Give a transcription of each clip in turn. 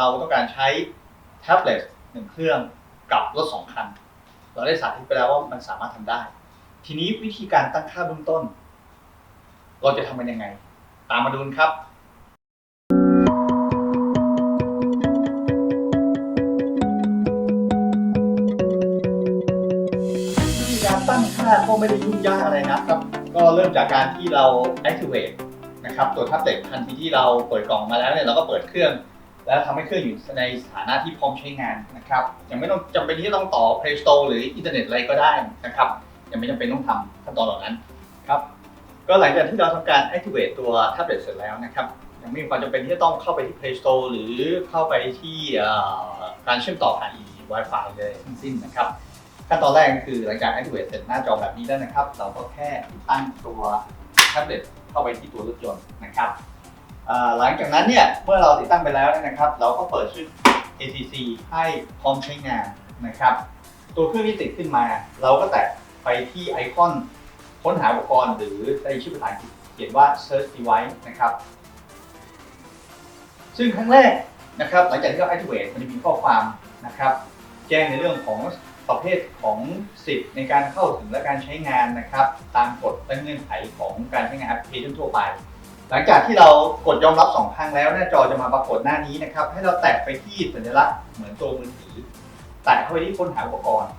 เราต้องการใช้แท็บเล็ตหนึ่งเครื่องกับรถสองคัน เราได้สาธิตไปแล้วว่ามันสามารถทำได้ ทีนี้วิธีการตั้งค่าเบื้องต้น เราจะทำมันยังไง ตามมาดูนครับวิธีการตั้งค่าก็ไม่ได้ยุ่งยากอะไรนะครับ ก็เริ่มจากการที่เรา activate นะครับ ตัวแท็บเล็ตทันทีที่เราเปิดกล่องมาแล้วเนี่ยเราก็เปิดเครื่อง แล้วทำให้เครื่องอยู่ในสถานะที่พร้อมใช้งานนะครับยังไม่ต้องจำเป็นที่ต้องต่อ Play Store หรืออินเทอร์เน็ตอะไรก็ได้นะครับยังไม่จำเป็นต้องทำขั้นตอนเหล่านั้นครับก็หลังจากที่เราทำการ activate ตัวแท็บเล็ตเสร็จแล้วนะครับยังไม่มีความจำเป็นที่จะต้องเข้าไปที่ Play Store หรือเข้าไปที่การเชื่อมต่อผ่าน Wi-Fi เลยทั้งสิ้นนะครับขั้นตอนแรกก็คือหลังจาก activate เสร็จหน้าจอแบบนี้แล้วนะครับ เราก็แค่ตั้งตัวแท็บเล็ตเข้าไปที่ตัวรถยนต์นะครับ หลังจากนั้นเนี่ยเมื่อเราติดตั้งไปแล้วนะครับ เราก็เปิดชื่อ ACC ให้พร้อมใช้งานนะครับ ตัวเครื่องที่ติดขึ้นมา เราก็แตะไปที่ไอคอนค้นหาอุปกรณ์หรือในชื่อภาษาอังกฤษเขียนว่า search device นะครับ ซึ่งครั้งแรกนะครับ หลังจากที่เรา activate มันจะมีข้อความนะครับ แจ้งในเรื่องของประเภทของสิทธิ์ในการเข้าถึงและการใช้งานนะครับ ตามกฎและเงื่อนไขของการใช้งานแอปพลิเคชันทั่วไป หลังจากที่เรากดยอมรับสองครั้งแล้วหน้าจอจะมาปรากฏหน้านี้นะครับ ให้เราแตะไปที่สัญลักษณ์เหมือนตัวมือถือแตะเข้าไปที่ค้นหาอุปกรณ์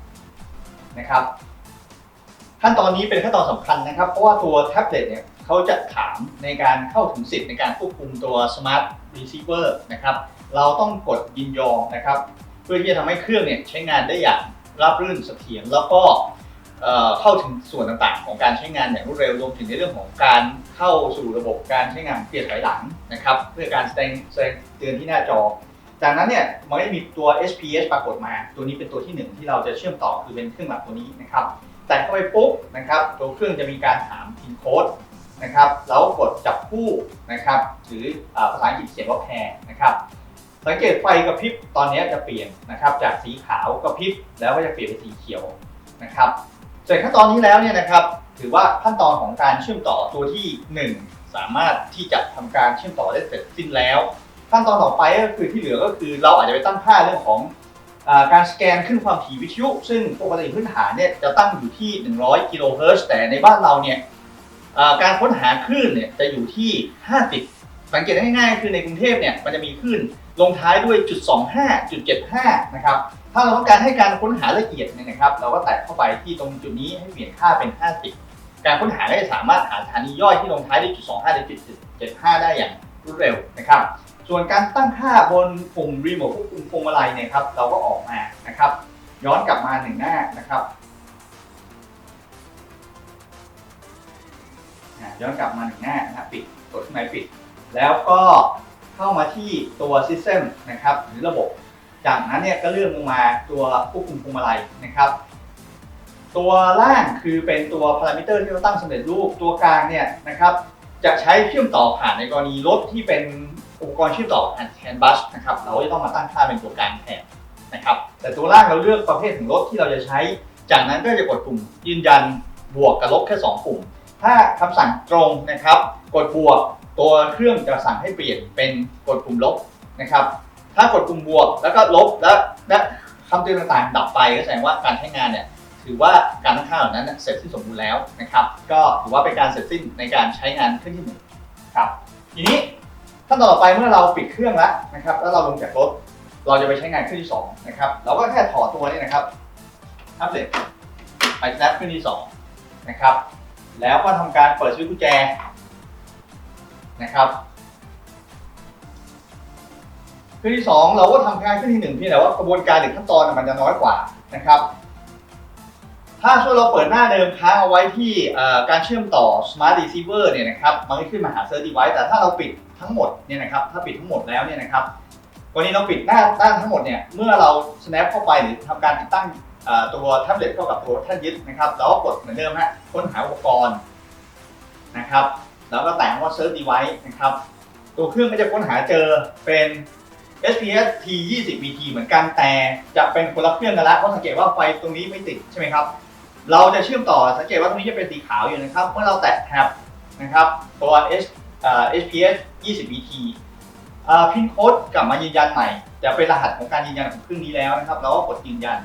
นะครับ ขั้นตอนนี้เป็นขั้นตอนสำคัญนะครับ เพราะว่าตัวแท็บเล็ตเนี่ยเขาจะถามในการเข้าถึงสิทธิ์ในการควบคุมตัว Smart Receiver นะครับ เราต้องกดยินยอมนะครับ เพื่อที่จะทำให้เครื่องเนี่ยใช้งานได้อย่างราบรื่นเสถียรแล้วก็ เข้าถึงส่วนต่างๆ ของการใช้งานอย่างรวดเร็วรวมถึงในเรื่องของการเข้าสู่ระบบการใช้งานเปลี่ยนถอยหลังนะครับ เพื่อการแสดงแสดงเตือนที่หน้าจอ จากนั้นเนี่ยมันก็จะมีตัว SPS ปรากฏมา ตัวนี้เป็นตัวที่หนึ่งที่เราจะเชื่อมต่อคือเป็นเครื่องหลักตัวนี้นะครับ แต่เข้าไปปุ๊บนะครับตัวเครื่องจะมีการถาม pin code นะครับแล้วกดจับคู่นะครับหรือภาษาอังกฤษเขียนว่า pair นะครับสังเกตไฟกระพริบตอนนี้จะเปลี่ยนนะครับจากสีขาวกระพริบแล้วก็จะเปลี่ยนเป็นสีเขียวนะครับ เสร็จขั้นตอนนี้แล้วเนี่ยนะครับ ถือว่าขั้นตอนของการเชื่อมต่อตัวที่ 1 สามารถที่จะทำการเชื่อมต่อได้เสร็จสิ้นแล้ว ขั้นตอนต่อไปก็คือที่เหลือก็คือเราอาจจะไปตั้งค่าเรื่องของอการสแกนขึ้นความถี่วิทยุ ซึ่งปกติพื้นฐานเนี่ยจะตั้งอยู่ที่ 100 กิโลเฮิรตซ์แต่ในบ้านเราเนี่ยการค้นหาคลื่นเนี่ยจะอยู่ที่ 50 สังเกตง่ายๆ คือในกรุงเทพเนี่ยมันจะมีคลื่นลงท้ายด้วยจุด25 จุด75 นะครับ ถ้าเราต้องการให้การค้นหาละเอียดเนี่ยนะครับ เราก็แตะเข้าไปที่ตรงจุดนี้ให้เปลี่ยนค่าเป็น 50 การค้นหาก็จะสามารถหาสถานีย่อยที่ลงท้ายด้วยจุด25หรือจุด75 ได้อย่างรวดเร็วนะครับ ส่วนการตั้งค่าบนปุ่มรีโมทควบคุมพวงมาลัยเนี่ยครับเราก็ออกมานะครับ ย้อนกลับมาหนึ่งหน้านะครับย้อนกลับมาหนึ่งหน้านะปิดกดข้างในปิด แล้วก็เข้ามาที่ตัว System นะครับหรือระบบ จากนั้นเนี่ยก็เลื่อนลงมาตัวควบคุมพวงมาลัยนะครับ ตัวล่างคือเป็นตัวพารามิเตอร์ที่เราตั้งสำเร็จรูปตัวกลางเนี่ยนะครับจะใช้เชื่อมต่อผ่านในกรณีรถที่เป็นอุปกรณ์เชื่อมต่อผ่านแคนบัสนะครับเราจะต้องมาตั้งค่าเป็นตัวกลางแทนนะครับแต่ตัวล่างเราเลือกประเภทของรถที่เราจะใช้ จากนั้นก็จะกดปุ่มยืนยันบวกกับลบแค่ 2 ปุ่ม ถ้าคำสั่งตรงนะครับ กดบวกตัวเครื่องจะสั่งให้เปลี่ยนเป็นกดปุ่มลบนะครับ ถ้ากดปุ่มบวกแล้วก็ลบและและคำเตือนต่างๆ ดับไปก็แสดงว่าการใช้งานเนี่ยถือว่าการตั้งค่าเหล่านั้นเสร็จสิ้นสมบูรณ์แล้วนะครับ ก็ถือว่าเป็นการเสร็จสิ้นในการใช้งานเครื่องที่หนึ่งครับทีนี้ขั้นต่อไปเมื่อเราปิดเครื่องแล้วนะครับ แล้วเราลงจากรถเราจะไปใช้งานเครื่องที่สองนะครับเราก็แค่ถอดตัวนี้นะครับท็บเล็ตไปแท็บเครื่องที่สองนะครับ แล้วก็ทำการเปิดสวิตช์กุญแจนะครับ เครื่อที่สองเราก็ทำการเครื่ที่หนึ่งเพียงแต่ว่ากระบวนการหรือขั้นตอนมันจะน้อยกว่านะครับ ถ้าช่วยเราเปิดหน้าเดิมค้างเอาไว้ที่การเชื่อมต่อ Smart Receiver เนี่ยนะครับมันก็ขึ้นมาหา Search Device แต่ถ้าเราปิดทั้งหมดเนี่ยนะครับถ้าปิดทั้งหมดแล้วเนี่ยนะครับวันนี้เราปิดหน้าด้านทั้งหมดเนี่ยเมื่อเรา snap เข้าไปหรือทำการติดตั้งตัวแท็บเล็ตเข้ากับตัวแท่นยึดนะครับเราก็กดเหมือนเดิมฮะค้นหาอุปกรณ์นะครับแล้วก็แต่งว่า Search Device นะครับตัวเครื่องก็จะค้นหาเจอเป็น SPS T20 VT เหมือนกันแต่จะเป็นคนละเครื่องกันละเพราะสังเกตว่าไฟตรงนี้ไม่ติดใช่ไหมครับ เราจะเชื่อมต่อสังเกตว่าตรงนี้จะเป็นสีขาวอยู่นะครับ เมื่อเราแตะแท็บนะครับตัว SPS 20 VT พินโค้ดกลับมายืนยันใหม่ จะเป็นรหัสของการยืนยันของเครื่องนี้แล้วนะครับ เราก็กดยืนยัน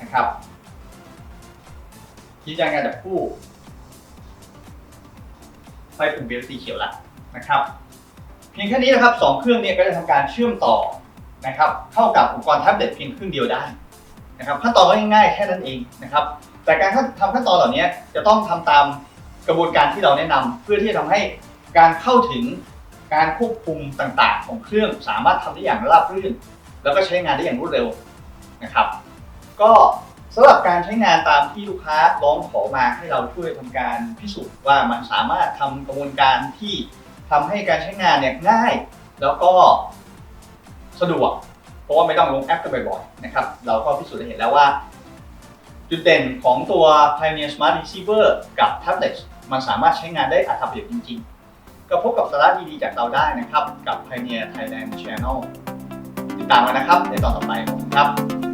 นะครับยืนยันการจับคู่ไฟปุ่มเบลสีเขียวแล้วนะครับ พียงแค่นี้นะครับสองเครื่องเนี้ก็จะทำการเชื่อมต่อนะครับเข้ากับอุปกรณ์แท็บเล็ตเพียงเครื่องเดียวได้นะครับขั้นตอนก็ง่ายๆแค่นั้นเองนะครับแต่การทำขั้นตอนเหล่านี้จะต้องทำตามกระบวนการที่เราแนะนำเพื่อที่จะทำให้การเข้าถึงการควบคุมต่างๆ ของเครื่องสามารถทำได้อย่างราบรื่น แล้วก็ใช้งานได้อย่างรวดเร็วนะครับ ก็สำหรับการใช้งานตามที่ลูกค้าร้องขอมาให้เราช่วยทำการพิสูจน์ว่ามันสามารถทำกระบวนการที่ ทำให้การใช้งานเนี่ยง่าย แล้วก็สะดวก เพราะว่าไม่ต้องลงแอปกันบ่อยๆนะครับ เราก็พิสูจน์ได้เห็นแล้วว่า จุดเด่นของตัว Pioneer Smart Receiver กับแท็บเล็ตมันสามารถใช้งานได้อัตรประโยชน์จริงๆ ก็พบกับสาระดีๆจากเราได้นะครับ กับ Pioneer Thailand Channel ติดตามกันนะครับในตอนต่อไปครับ